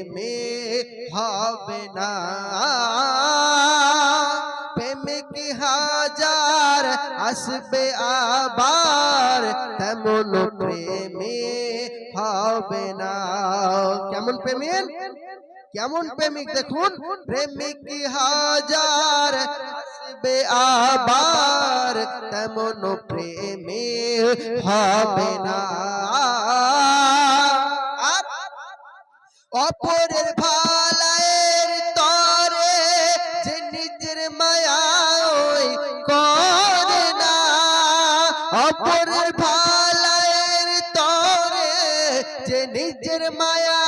প্রেমে হবে না প্রেমিক হাজার আসবে আবার তেমন প্রেমে হবে না কেমন প্রেমিক কেমন প্রেমিক দেখুন প্রেমিক হাজার আসবে আবার তেমন প্রেমে হবে না আর অপরের ভালায়ের তরে যে নিজের মায়া ওই করে না। অপরের ভালায়ের তরে যে নিজের মায়া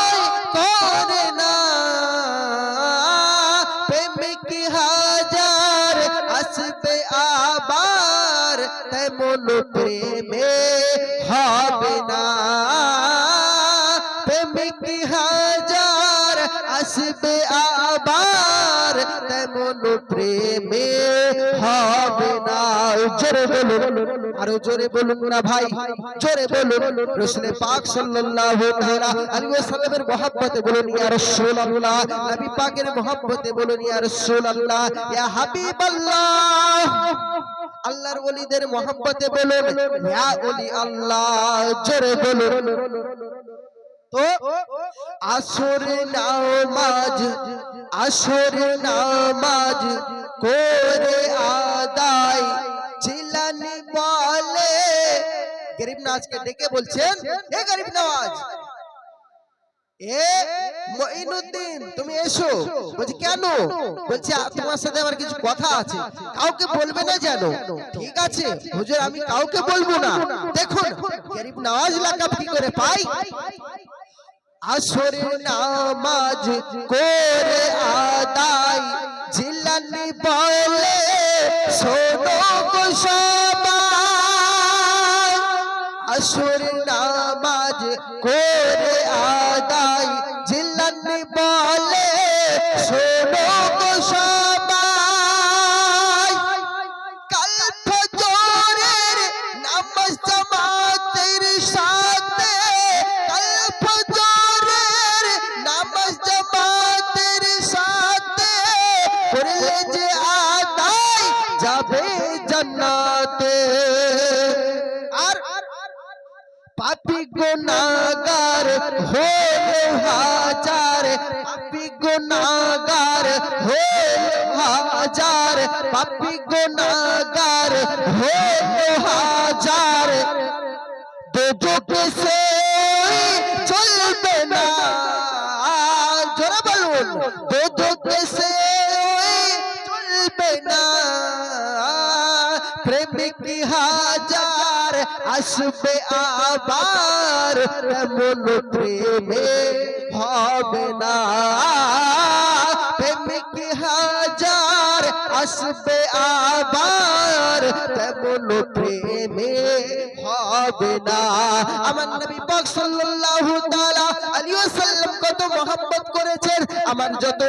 ওই করে না। প্রেমিক হাজার আসবে আবার? তেমন প্রেমে প্রেমে হবে না। জোরে বলুন, আরও জোরে বলুন না ভাই, জোরে বলুন। রসুলে পাক সাল্লাল্লাহু তাআলা আলাইহি ওয়াসাল্লামের মহব্বতে বলুন, ইয়া রাসূলুল্লাহ। নবী পাকের মহব্বতে বলুন, ইয়া রাসূলুল্লাহ। ইয়া হাবিবাল্লাহ। আল্লাহর ওলিদের মহব্বতে বলুন, ইয়া ওলি আল্লাহ জোরে বলুন। তো আসর নামাজ আসর নামাজ করে আদায়। জিলানি বলে, গরিব নাজকে ডেকে বলছেন, এ গরিব নওয়াজ এ মঈনুদ্দিন, তুমি এসো। বলছি, কেন? বলছি তোমার সাথে আমার কিছু কথা আছে। কাউকে বলবে না যেন? ঠিক আছে, হুজুর, আমি কাউকে বলব না। দেখুন, গরিব নওয়াজ লাকাব কি করে পাই? আসর নামাজ করে আদায়। জিলানি বলে শোনো গো সবাই আসর নামাজ করে হাজার পাপি গুনাহগার হয়ে হাজার দুজকে সে চলবে না জোরে বলুন দুজকে সে চলবে না প্রেমিক হাজার আসবে আবার তেমন প্রেমে হবে না প্রেমিক না। আমার নবী কত মহব্বত করেছেন। আমার যত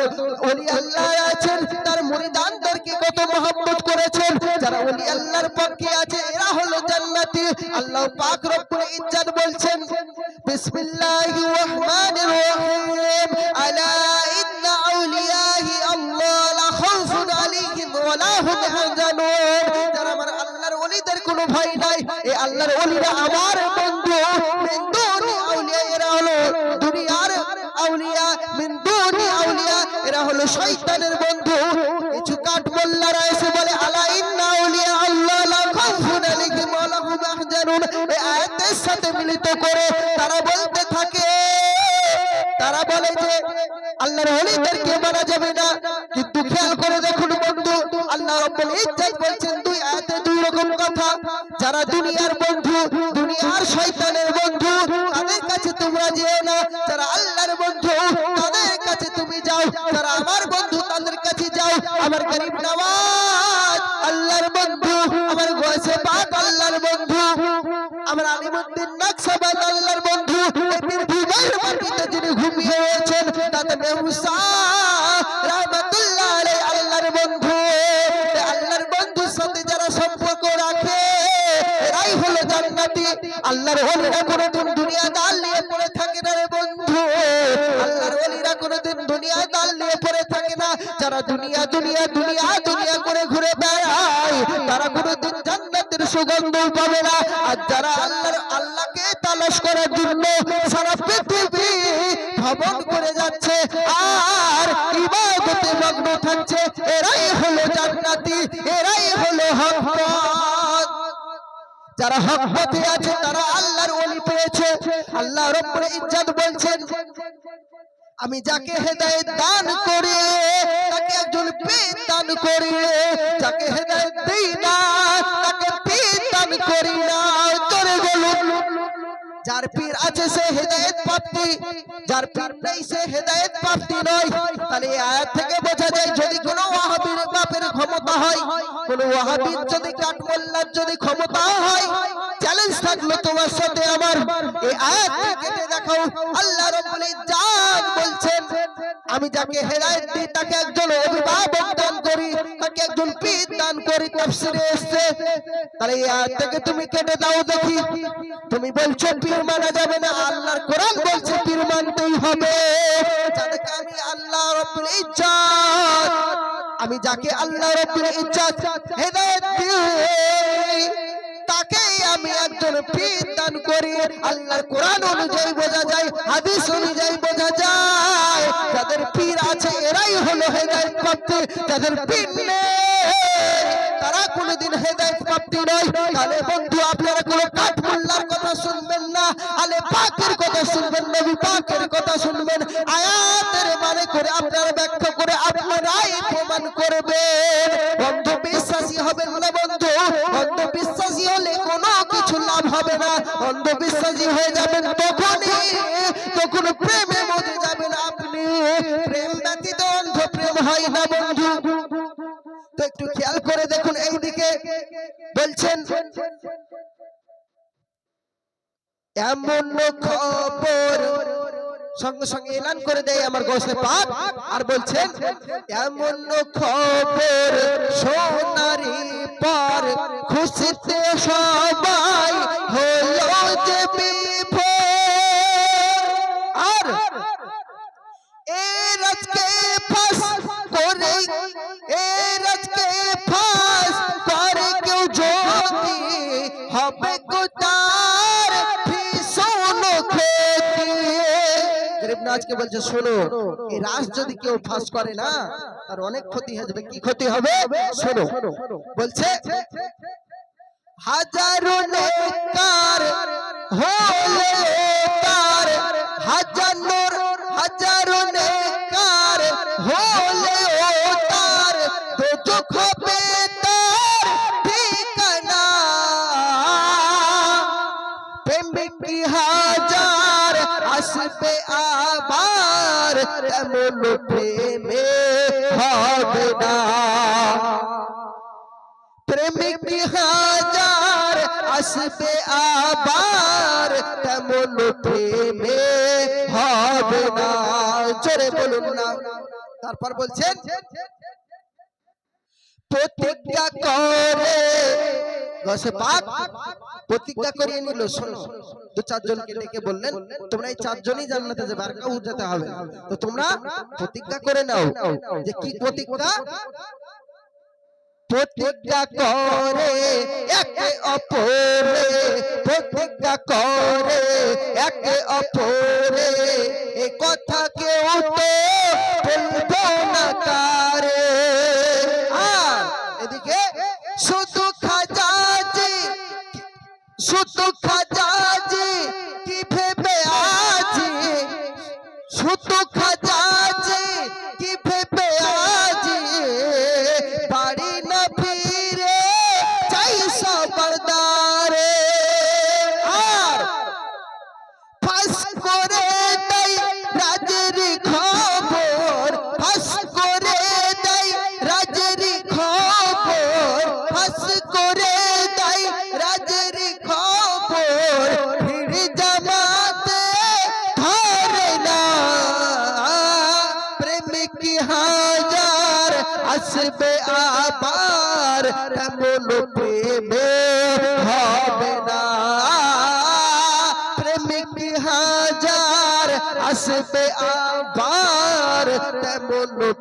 ওলি আল্লাহ আছেন, তার মুরিদানদেরকে কত মহব্বত করেছেন। যারা ওলি আল্লাহর পক্ষে আছে, এরা হলো আল্লাহ পাক রব্বুল ইজ্জত মানা যাবে না। কিন্তু খেয়াল করে দেখুন বন্ধু, আল্লাহ রাব্বুল ইজ্জত বলছেন দুই আয়াতে দুই রকম কথা। যারা দুনিয়ার বন্ধু, দুনিয়ার শয়তানের বন্ধু, তাদের কাছে তোমরা যেও না। যারা আল্লাহর বন্ধু, তাদের কাছে তুমি যাও। যারা আমার বন্ধু, তাদের কাছে যাও। আমার গরিব নওয়াজ আল্লাহর বন্ধু। আমার গোয়াসে পাক, আল্লাহর বন্ধু। আমার আলিমুদ্দিন নকশবন্দ আল্লাহর বন্ধু। পৃথিবীর মাটিতে যিনি ঘুমিয়ে রয়েছেন, তাতে মেহুসা আল্লাহর ওলিরা কোনোদিন দুনিয়া দাল নিয়ে পড়ে থাকে না রে বন্ধু। প্রেমিকা কোনোদিন দুনিয়া দাল নিয়ে পড়ে থাকে না। যারা দুনিয়া দুনিয়া দুনিয়া দুনিয়া করে ঘুরে বেড়ায়, তারা কোনোদিন জান্নাতের সুগন্ধ পাবে না। আর যারা আল্লাহর, আল্লাহকে তালাশ করার জন্য সারা পৃথিবী ভ্রমণ করে যাচ্ছে, আর ইবাদতে মগ্ন থাকছে, এরাই হলো জান্নাতি, এরাই হলো হক যারা হক পথে আছে, তারা আল্লাহর ওলি পেয়েছে। আল্লাহ রব্বুল ইজ্জত বলছেন, আমি যাকে হেদায়েত দান করি, তাকে একজন পীর দান করি, যাকে হেদায়েত দেই না, তাকে পীর দান করি না। তোরে বলুন। যার পীর আছে, সে হেদায়েত প্রাপ্তি। যার পীর নেই, সে হেদায়েত প্রাপ্তি নয়। তাহলে আয়াত থেকে বোঝা যায়, যদি কোনো ওয়াহাবির বাপের ক্ষমতা হয়, কোনো ওয়াহাবির যদি কাঠমোল্লার যদি ক্ষমতা হয় চ্যালেঞ্জ থাকল তোমার সাথে আমার। এই আয়াত কেটে দেখাও, আল্লাহ রাব্বুল ইজ্জাত বলছেন, আমি যাকে হেদায়েত দিই, তাকে একজন অভিভাবক দান করি, তাকে একজন পীর দান করি, তাফসিরে এসেছে। তাহলে এই আয়াত থেকে তুমি কেটে দাও দেখি। তুমি বলছো পীর মানা যাবে না, আল্লাহর কোরআন বলছে পীর মানতেই হবে। যাদেরকে আমি আল্লাহ রাব্বুল ইজ্জাত, আমি যাকে আল্লাহ রাব্বুল পীর আছে এরাই হলো হেদায়েত প্রাপ্ত, যাদের পীর নেই, তারা কোনোদিন হেদায়েত প্রাপ্তি নয়। তাহলে বন্ধু, আপনারা কোনো কাঠমোল্লার কথা শুনবেন না আলে পাকের কথা শুনবেন নবী পাকের কথা শুনবেন, আয়াতের মানে করে আপনারা ব্যাখ্যা করে আপনারাই প্রমাণ করবেন। বন্ধু বিশ্বাসী হবেন না বন্ধু অন্ধ বিশ্বাসী হলে কোনো কিছু লাভ হবে না। অন্ধ বিশ্বাসী হয়ে যাবেন তখনই, তখন প্রেমে মজে যাবেন আপনি। প্রেম ব্যতীত অন্ধ প্রেম হয় না বন্ধু। তো একটু খেয়াল করে দেখুন, এইদিকে বলছেন এমন খবর সঙ্গে সঙ্গে এলান করে দেয় আমার গোসে পাক আর বলছেন, এমন খবর সোনারি পার খুশিতে সবাই হলো যে আর এ রাজকে ফাঁস করে গরিবনাজকে বলছে, শোনো, এই রাস যদি কেউ ফাঁস করে না, তার অনেক ক্ষতি হয়ে যাবে। কি ক্ষতি হবে? শোনো। বলছে, হাজারো নেকার হলে তারপর বলছেন প্রতিজ্ঞা করে। গসে পাক প্রতিজ্ঞা করিয়ে নিল। শোনো দু চারজনকে ডেকে বললেন তোমরা এই চারজনই জান্নাতে যাবে আর কেউ যেতে হবে তো তোমরা প্রতিজ্ঞা করে নাও যে কি প্রতিজ্ঞা? প্রতিজ্ঞা করে একে অপরে প্রতিজ্ঞা করে একে অপরে এ কথা কেউ তো বলব না কারে। এদিকে শুধু খাজাজি শুধু খাজাজি কি ভেবে আজি শুধু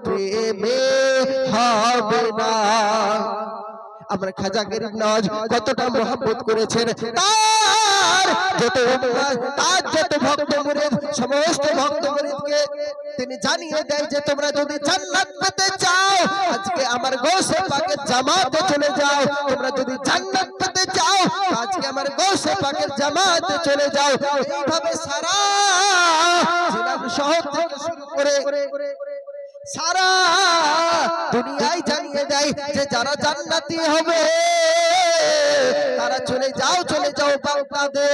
প্রেমে হবে না। আমরা খাজা গরিব কতটা মোহাম্মত করেছেন, তার যত তার যত ভক্ত সমস্ত ভক্ত তিনি জানিয়ে দেয় যে তোমরা যদি জান্নাত পেতে চাও, আজকে আমার গৌসে পাকের জামাতে চলে যাও। তোমরা যদি জান্নাত পেতে চাও, আজকে আমার জামাতে চলে যাও। এইভাবে সারা শহর থেকে শুরু করে সারা দুনিয়ায় জানিয়ে দেয় যে যারা জান্নাতি হবে, তারা চলে যাও চলে যাও বাগদাদে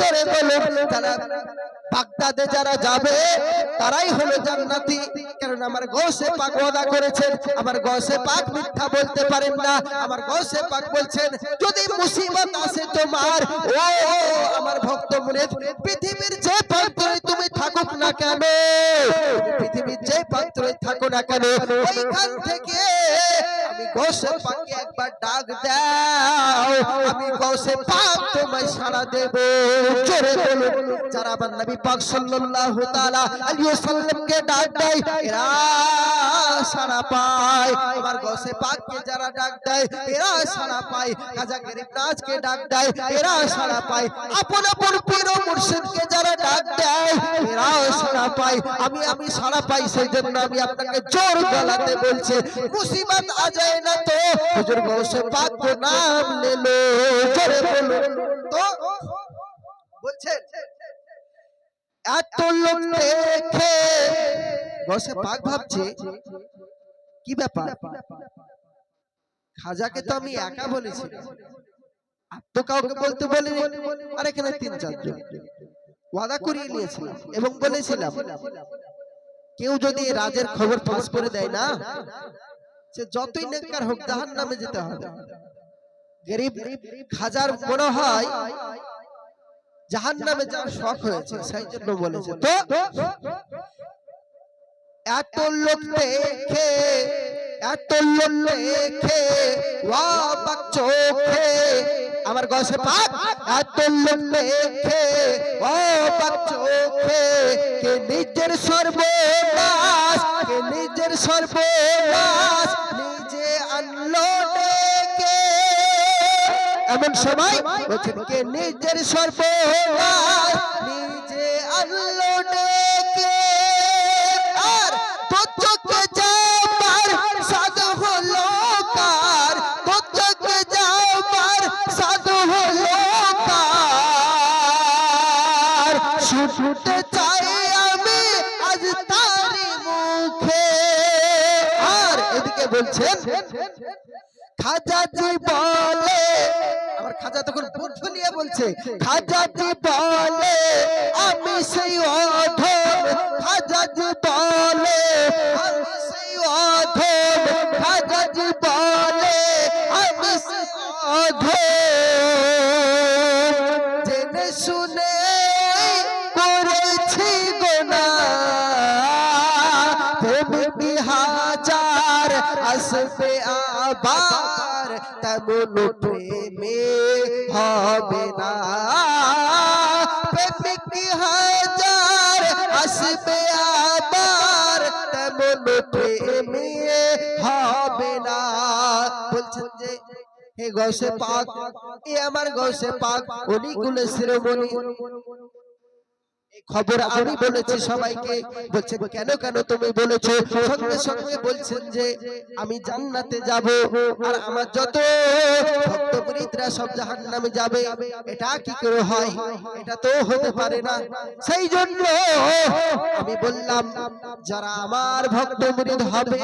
চলে বলো যারা বাগদাদে যারা যাবে, তারাই হলো জান্নাতি। কারণ আমার গৌসে পাক ওয়াদা করেছেন, আমার গৌসে পাক মিথ্যা বলতে পারেন না। আমার গৌসে পাক বলছেন, যদি মুসিবত আসে তোমার, ও আমার ভক্ত মুরিদ, পৃথিবীর যে তুমি থাকুক না কেন? পৃথিবীর যে প্রান্তরে থাকো না কেন, ওইখান থেকে আমি গৌসে পাককে একবার ডাক দাও। আমি গৌসে পাক তোমায় সাড়া দেব। জোরে বলুন, যারা আমার নবী পাক সাল্লাল্লাহু তাআলা আলাইহি ওয়াসাল্লামকে ডাক দেয়, এরা সাড়া পায়। আমার গৌসে পাককে যারা ডাক দেয়, এরা সাড়া পায়। খাজা গরিব নাজকে ডাক দেয়, এরা সাড়া পায়। আপন আপন পীর মুর্শিদকে যারা ডাক দেয় না পাই, আমি আমি সারা পাই সেই জন্য আমি আপনাকে জোর গলাতে বলছে, মুসিবত আ যায় না তো। হুজুর গৌসে পাক নাম লেলো জোরে বলো তো। বলছেন, এত লোক দেখে গৌসে পাক ভাবছে, কি ব্যাপার? খাজাকে তো আমি একা বলেছি। আর তো কাউকে বলতে বলিনি। আর এখানে তিন চারজন। ওয়াদা করিয়ে নিয়েছিলাম এবং বলেছিলাম কেউ যদি রাজের খবর ফাঁস করে দেয় না সে যতই নেককার হোক জাহান নামে যেতে হবে। গরিব খাজার মনে হয় জাহান নামে যাওয়ার শখ হয়েছে সেই জন্য বলেছে। তো এত লোক দেখে এত লোক দেখে ওয়াবাক চোখে আমার গসে পাক এত লোক দেখে ওয়াবাক চোখে, কে নিজের সর্বনাশ, কে নিজের সর্বনাশ নিজে আনলো ডেকে। এমন সময় বলছেন, কে নিজের সর্বনাশ নিজে আনলো শুনতে চাই আমি আজ তারি মুখে। আর এদিকে বলছেন খাজাজি বলে, আমার খাজা তখন বুট ফুলিয়ে বলছে খাজাজি বলে, আমি সেই অধম খাজাজি বলে তেমন প্রেমে হবে না। প্রেমিক হাজার আসবে আবার, তেমন প্রেমে হবে না। বলছেন যে, হে গৌসে পাক, এ আমার গৌসে পাক কুলে শিরোমণি। খবর আমি বলেছি সবাইকে। বলছে কেন কেন তুমি বলেছ? সঙ্গে সঙ্গে বলছেন যে আমি জান্নাতে যাব আর আমার যত ভক্ত মুরিদরা সব জাহান্নামে যাবে। এটা কি করে হয়? এটা তো হতে পারে না। সেই জন্য আমি বললাম যারা আমার ভক্ত মুরিদ হবে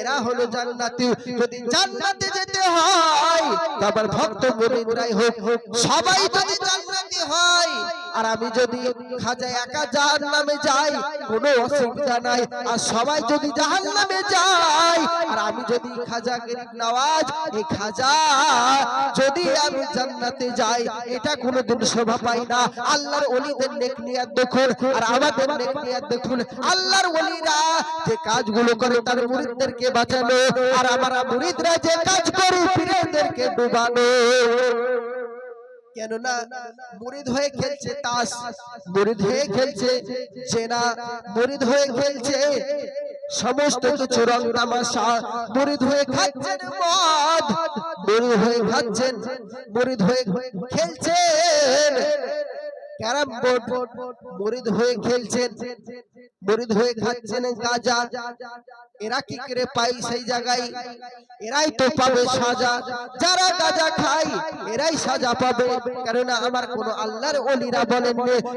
এরা হলো জান্নাতি। যদি জান্নাতে যেতে হয় তো আমার ভক্ত মুরিদরাই হোক। সবাই যদি জান্নাতি হয় আর আমি যদি খাজা একা জাহান নামে যাই, কোনো অসুবিধা নাই। আর সবাই যদি জাহান নামে যায়, আর আমি যদি খাজা গরিব নওয়াজ, এই খাজা যদি আমি জান্নাতে যাই, এটা কোনোদিন শোভা পাই না। আল্লাহর ওলিদের নেক নিয়াত দেখুন, আর আমাদের নেক নিয়াত দেখুন। আল্লাহর ওলিরা যে কাজগুলো করে, তার মুরিদদেরকে বাঁচানো, আর আমরা মুরিদরা যে কাজ করি পীরদেরকে ডুবানো। কেননা মুরিদ হয়ে খেলছে তাস মুরিদ হয়ে খেলছে চেনা মুরিদ হয়ে খেলছে সমস্ত কিছু রং তামাশা মুরিদ হয়ে খাচ্ছেন মদ মুরিদ হয়ে খাচ্ছেন মুরিদ হয়ে খেলছেন ক্যারাম বোর্ড মুরিদ হয়ে খেলছেন। মুরিদ হয়ে খাচ্ছেন গাজা। এরা কি করে পাই সেই জায়গায়? এরাই তো পাবে সাজা। যারা গাজা খায়, এরাই সাজা পাবে। কেননা আমার কোন আল্লাহর ওলিরা বলেন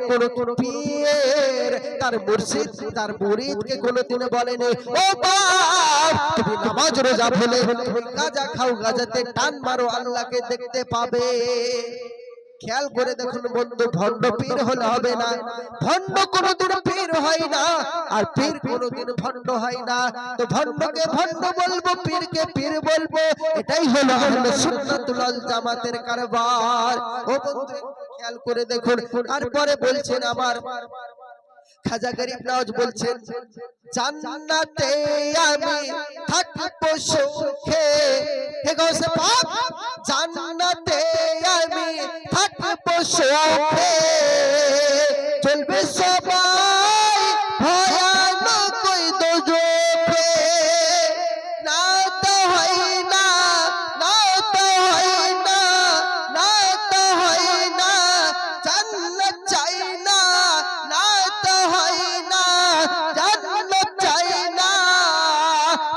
কোন কোন পীর তার মুর্শিদ, তার মুরিদকে কোনোদিন বলেনি ও বাপ, তুমি নামাজ রোজা ভুলে তুমি গাজা খাও, গাজাতে টান মারো, আল্লাহকে দেখতে পাবে। খেয়াল করে দেখুন বন্ধু ভণ্ড পীর হলে হবে না। ভণ্ড কোনোদিন পীর হয় না। আর পীর কোনোদিন ভণ্ড হয় না। তো ভণ্ডকে ভণ্ড বলব পীরকে পীর বলব। এটাই হলো আহলে সুন্নাতুল জামাতের কারবার। ও বন্ধু খেয়াল করে দেখুন। তারপরে বলছেন আমার খাজা গরিব নওয়াজ বলছেন জান্নাতে আমি থাকব সুখে। হে গৌসে পাক জান্নাতে আমি থাকব সুখে।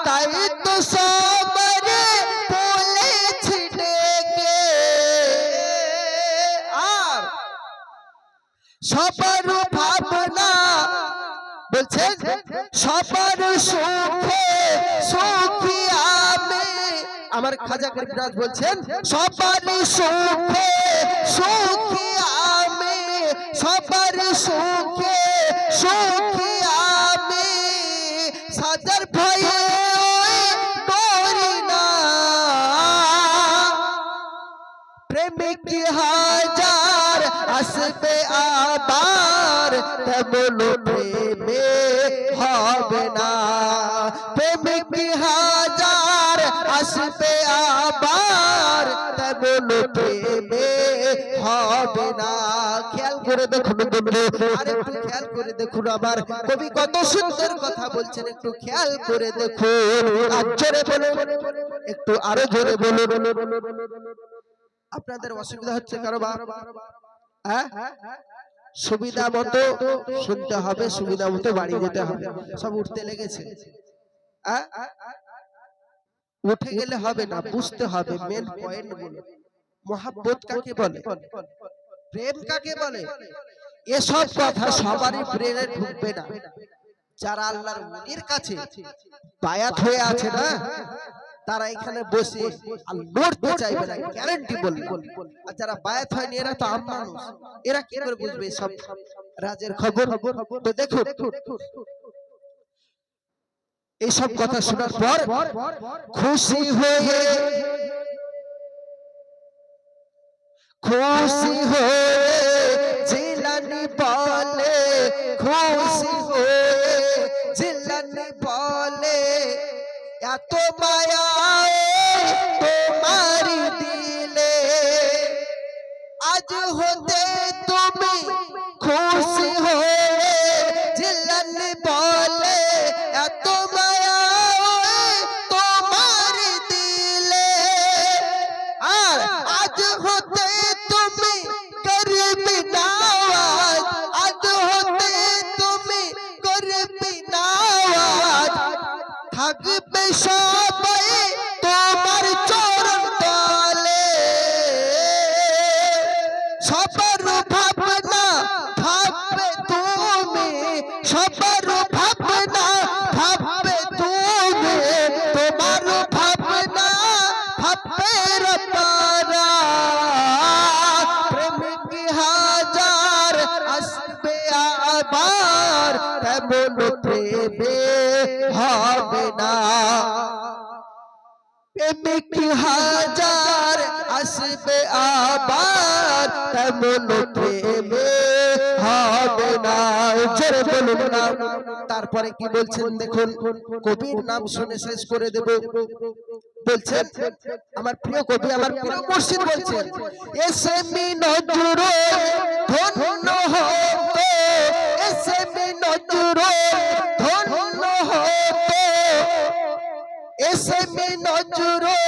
তাই তো সবরে বলেছি ডেকে আর সবার ভাবনা বলছেন সবার সুখে সুখী আমি। আমার খাজা গরিবরাজ বলছেন, সবার সুখে সুখী আমি। সবার সুখে সুখী হাজার আসবে আবার তেমন প্রেমে হবে না। প্রেমিক হাজার আসবে আবার তেমন প্রেমে হবে না। খেয়াল করে দেখুন বন্ধু আর একটু খেয়াল করে দেখুন আবার। কবি কত সুন্দর কথা বলছেন, একটু খেয়াল করে দেখুন। আর জোরে বলুন, একটু আরও জোরে বলুন। আপনাদের অসুবিধা হচ্ছে কারও বা? হ্যাঁ? সুবিধা মতো শুনতে হবে সুবিধা মতো বাড়ি যেতে হবে। সব উঠতে লেগেছে। হ্যাঁ? উঠে গেলে হবে না বুঝতে হবে মেন পয়েন্টগুলো। মোহাব্বত কাকে বলে? প্রেম কাকে বলে? এসব কথা সবারই ব্রেনে ঢুকবে না। যারা আল্লাহর কাছে বায়াত হয়ে আছে না? তারা এখানে বসে আর লড়তে চাইবে না গ্যারান্টি বলবে। আর যারা বায়াত হয়নি এরা তো আম মানুষ। এরা কি করে বুঝবে সব রাজের খবর? তো দেখুন এইসব কথা শোনার পর খুশি হয়ে খুশি হয়ে জিলানি বলে খুশি হয়ে জিলানি বলে। এত মায়া আজ হতে তুমি খুশি তেমন প্রেমে হবে না। প্রেমিক হাজার আসবে আবার? তেমন প্রেমে হবে না। বলুন না। তারপরে কি বলছেন দেখুন, কবির নাম শুনে শেষ করে দেব। বলছেন, আমার প্রিয় কবি, আমার প্রিয় মুর্শিদ বলছেন এসে মি নজরুল ধন্য হতো এসে মি নজরুল ধন্য হতো এসে মি নজরুল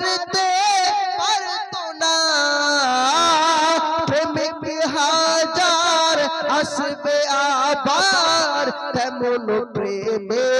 তা করতে পারতো না প্রেমিক হাজার আসবে আবার তেমন প্রেমে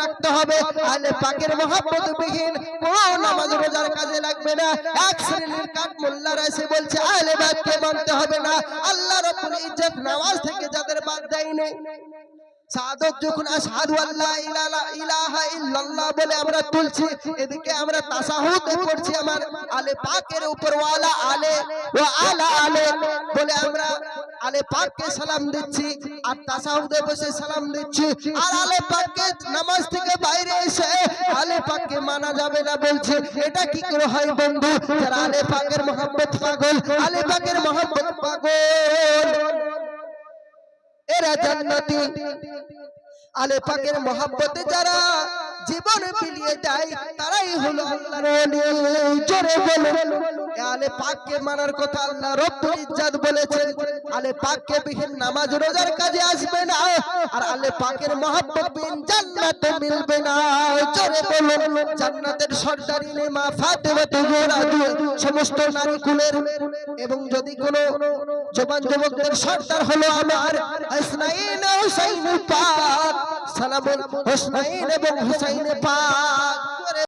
রাখতে হবে। আহলে পাকের মহব্বত কাজে লাগবে না। এক শ্রেণির কাঠ মোল্লারা এসে বলছে, আহলে হবে না। আল্লাহ রাব্বুল ইজ্জত নামাজ থেকে যাদের বাদ দেয়নি। সাদত যখন বলে আমরা তুলছি, এদিকে আমরা করছি আমার আলে পাকের উপরওয়ালা আলে, ও আলা আলে বলে আমরা আলে পাককে সালাম দিচ্ছি আর তাসাহুদে বসে সালাম দিচ্ছি। আর আলে পাককে নামাজ থেকে বাইরে এসে আলে পাককে মানা যাবে না বলছে, এটা কি করে হয় বন্ধু? যারা আলে পাকের মোহাম্মত পাগল, আলে পাকের মোহাম্মত পাগল। এরা জান্নাতি। আলে পাকের মহাব্বতে যারা জীবন বিলিয়ে দেয় তারাই হলো আল্লাহর জোরে আলে পাককে মানার কথা আল্লাহ রব্বুল ইজ্জত বলেছেন। আলে পাককে বিহীন নামাজ রোজার কাজে আসবে না। আর আলে পাকের মহাব্বত বিহীন জান্নাত মিলবে না। জোরে বলুন। জান্নাতের মা ফাতেমা তুজুরা সমস্ত নারী কুলের এবং যদি কোনো জবান যুবকদের সর্দার হলো আমার হাসনাইন হুসাইন পাক সালামুল হুসনাইন এবং হুসাইন পাক